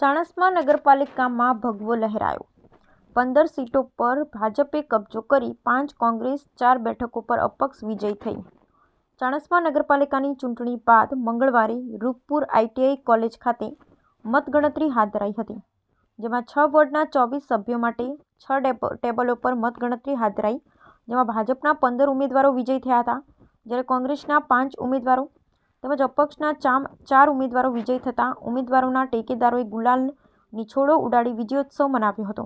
ચાણસ્મા નગરપાલિકામાં ભગવો લહેરાયો. પંદર સીટો પર ભાજપે કબજો કરી પાંચ કોંગ્રેસ, ચાર બેઠકો પર અપક્ષ વિજય થઈ. ચાણસ્મા નગરપાલિકાની ચૂંટણી બાદ મંગળવારે રૂપપુર આઈટીઆઈ કોલેજ ખાતે મતગણતરી હાથ ધરાઈ હતી, જેમાં છ વોર્ડના ચોવીસ સભ્યો માટે છ ટેબલો પર મતગણતરી હાથ ધરાઈ, જેમાં ભાજપના પંદર ઉમેદવારો વિજય થયા હતા, જ્યારે કોંગ્રેસના પાંચ ઉમેદવારો તેમજ અપક્ષના ચાર ઉમેદવારો વિજય થતાં ઉમેદવારોના ટેકેદારોએ ગુલાલ નિછોડો ઉડાડી વિજયોત્સવ મનાવ્યો હતો.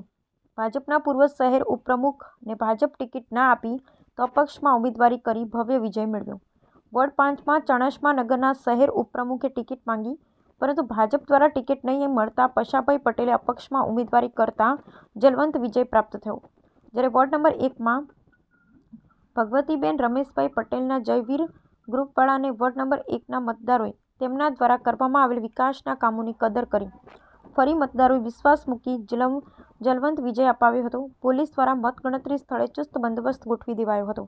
ભાજપના પૂર્વ શહેર ઉપપ્રમુખને ભાજપ ટિકિટ ના આપી તો અપક્ષમાં ઉમેદવારી કરી ભવ્ય વિજય મેળવ્યો. વોર્ડ પાંચમાં ચણસમા નગરના શહેર ઉપપ્રમુખે ટિકિટ માંગી, પરંતુ ભાજપ દ્વારા ટિકિટ નહીં મળતા પશાભાઈ પટેલે અપક્ષમાં ઉમેદવારી કરતા જલવંત વિજય પ્રાપ્ત થયો. જ્યારે વોર્ડ નંબર એકમાં ભગવતીબેન રમેશભાઈ પટેલના જયવીર ગ્રુપવાળા અને વોર્ડ નંબર એકના મતદારોએ તેમના દ્વારા કરવામાં આવેલ વિકાસના કામોની કદર કરી. ફરી મતદારોએ વિશ્વાસ મૂકી જલવંત વિજય અપાવ્યો હતો. પોલીસ દ્વારા મતગણતરી સ્થળે ચુસ્ત બંદોબસ્ત ગોઠવી દેવાયો હતો.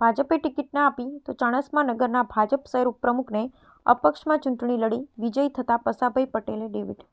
ભાજપે ટિકિટ ના આપી તો ચાણસ્મા નગરના ભાજપ શહેર ઉપપ્રમુખને અપક્ષમાં ચૂંટણી લડી વિજયી થતા પસાભાઈ પટેલે ડેવિડ